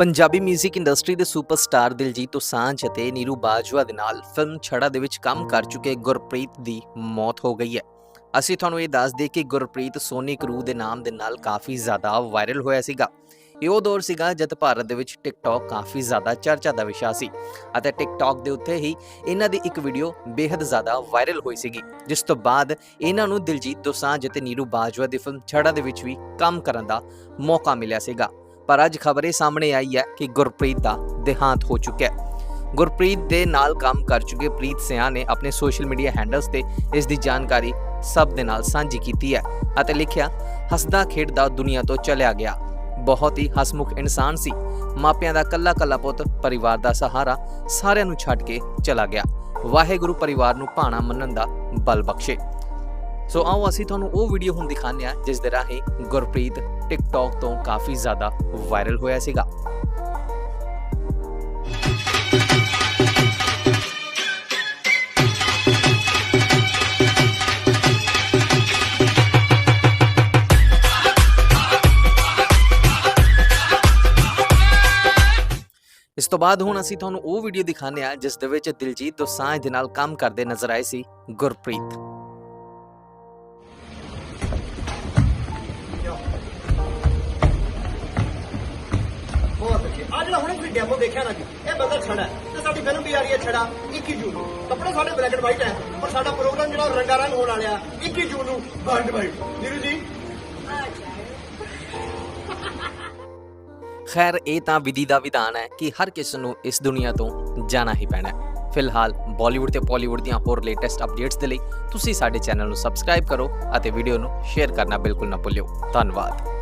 Punjabi 뮤직 industry ਦੇ superstar Diljit Dosanjh ਅਤੇ ਨੀਰੂ ਬਾਜਵਾ ਦੇ ਨਾਲ ਫਿਲਮ ਛੜਾ ਦੇ ਵਿੱਚ ਕੰਮ ਕਰ ਚੁੱਕੇ ਗੁਰਪ੍ਰੀਤ ਦੀ ਮੌਤ ਹੋ ਗਈ ਹੈ। ਅਸੀਂ ਤੁਹਾਨੂੰ ਇਹ ਦੱਸ ਦੇ ਕਿ ਗੁਰਪ੍ਰੀਤ ਸੋਨੀ ਕਰੂ ਦੇ ਨਾਮ ਦੇ ਨਾਲ ਕਾਫੀ ਜ਼ਿਆਦਾ ਵਾਇਰਲ ਹੋਇਆ ਸੀਗਾ। ਇਹ ਉਹ ਦੌਰ ਸੀਗਾ ਜਦ ਭਾਰਤ ਦੇ ਵਿੱਚ ਟਿਕਟੌਕ ਕਾਫੀ ਜ਼ਿਆਦਾ ਚਰਚਾ ਦਾ ਵਿਸ਼ਾ ਸੀ ਅਤੇ ਟਿਕਟੌਕ ਦੇ ਉੱਤੇ ਹੀ ਇਹਨਾਂ ਦੀ ਇੱਕ ਵੀਡੀਓ ਬੇਹੱਦ ਜ਼ਿਆਦਾ ਵਾਇਰਲ ਹੋਈ ਸੀਗੀ, ਜਿਸ ਤੋਂ ਬਾਅਦ ਇਹਨਾਂ ਨੂੰ ਦਿਲਜੀਤ ਦੋਸਾਂਝ ਅਤੇ ਨੀਰੂ ਬਾਜਵਾ ਦੀ ਫਿਲਮ ਛੜਾ ਦੇ ਵਿੱਚ ਵੀ ਕੰਮ ਕਰਨ ਦਾ ਮੌਕਾ ਮਿਲਿਆ ਸੀਗਾ। ਪਰ ਅੱਜ ਖਬਰ ਇਹ ਸਾਹਮਣੇ ਆਈ ਹੈ ਕਿ ਗੁਰਪ੍ਰੀਤ ਦਾ ਦੇਹਾਂਤ ਹੋ ਚੁੱਕਿਆ ਹੈ। ਗੁਰਪ੍ਰੀਤ ਦੇ ਨਾਲ ਕੰਮ ਕਰ ਚੁੱਕੇ ਪ੍ਰੀਤ ਸਿਆ ਨੇ ਆਪਣੇ ਸੋਸ਼ਲ ਮੀਡੀਆ ਹੈਂਡਲਸ ਤੇ ਇਸ ਦੀ ਜਾਣਕਾਰੀ ਸਭ ਦੇ ਨਾਲ ਸਾਂਝੀ ਕੀਤੀ ਹੈ ਅਤੇ ਲਿਖਿਆ, ਹੱਸਦਾ ਖੇਡਦਾ ਦੁਨੀਆ ਤੋਂ ਚਲਿਆ ਗਿਆ। ਬਹੁਤ ਹੀ ਹਸਮੁਖ ਇਨਸਾਨ ਸੀ। ਮਾਪਿਆਂ ਦਾ ਕੱਲਾ ਕੱਲਾ ਪੁੱਤ, ਪਰਿਵਾਰ ਦਾ ਸਹਾਰਾ ਸਾਰਿਆਂ ਨੂੰ ਛੱਡ ਕੇ ਚਲਾ ਗਿਆ। ਵਾਹਿਗੁਰੂ ਪਰਿਵਾਰ ਨੂੰ ਭਾਣਾ ਮੰਨਣ ਦਾ ਬਲ ਬਖਸ਼ੇ। ਸੋ ਆਓ ਅਸੀਂ ਤੁਹਾਨੂੰ ਉਹ ਵੀਡੀਓ ਹੁਣ ਦਿਖਾਉਂਦੇ ਹਾਂ, ਜਿਸ ਦੇ ਰਾਹੀਂ ਗੁਰਪ੍ਰੀਤ ਟਿਕਟੌਕ ਤੋਂ ਕਾਫੀ ਜ਼ਿਆਦਾ ਵਾਇਰਲ ਹੋਇਆ ਸੀਗਾ। ਇਸ ਤੋਂ ਬਾਅਦ ਹੁਣ ਅਸੀਂ ਤੁਹਾਨੂੰ ਉਹ ਵੀਡੀਓ ਦਿਖਾਉਂਦੇ ਹਾਂ, ਜਿਸ ਦੇ ਵਿੱਚ ਦਿਲਜੀਤ ਦੋਸਾਂਝ ਦੇ ਨਾਲ ਕੰਮ ਕਰਦੇ ਨਜ਼ਰ ਆਏ ਸੀ ਗੁਰਪ੍ਰੀਤ। ਜਿਹੜਾ ਹੁਣੇ ਤੁਸੀਂ ਡੈਮੋ ਦੇਖਿਆ ਨਾ ਜੀ। ਇਹ ਬੰਦਾ ਛੜਾ ਤੇ ਸਾਡੀ ਫਿਲਮ ਵੀ ਆ ਰਹੀ ਹੈ ਛੜਾ 21 ਜੂਨ ਨੂੰ। ਕੱਪੜੇ ਸਾਡੇ ਬਲੈਕ ਐਂਡ ਵਾਈਟ ਹੈ ਪਰ ਸਾਡਾ ਪ੍ਰੋਗਰਾਮ ਜਿਹੜਾ ਰੰਗਾ ਰੰਗ ਹੋਣ ਵਾਲਾ 21 ਜੂਨ ਨੂੰ ਬਲੈਕ ਵਾਈਟ ਨੀਰੂ ਜੀ? ਖੈਰ, ਇਹ ਤਾਂ ਵਿਧੀ ਦਾ ਵਿਧਾਨ ਹੈ ਕਿ ਹਰ ਕਿਸ ਨੂੰ ਇਸ ਦੁਨੀਆ ਤੋਂ ਜਾਣਾ ਹੀ ਪੈਣਾ ਹੈ। ਫਿਲਹਾਲ ਬਾਲੀਵੁੱਡ ਤੇ ਪਾਲੀਵੁੱਡ ਦੀਆਂ ਹੋਰ ਲੇਟੈਸਟ ਅਪਡੇਟਸ ਦੇ ਲਈ ਤੁਸੀਂ ਸਾਡੇ ਚੈਨਲ ਨੂੰ ਸਬਸਕ੍ਰਾਈਬ ਕਰੋ ਅਤੇ ਵੀਡੀਓ ਨੂੰ ਸ਼ੇਅਰ ਕਰਨਾ ਬਿਲਕੁਲ ਨਾ ਭੁੱਲਿਓ। ਧੰਨਵਾਦ।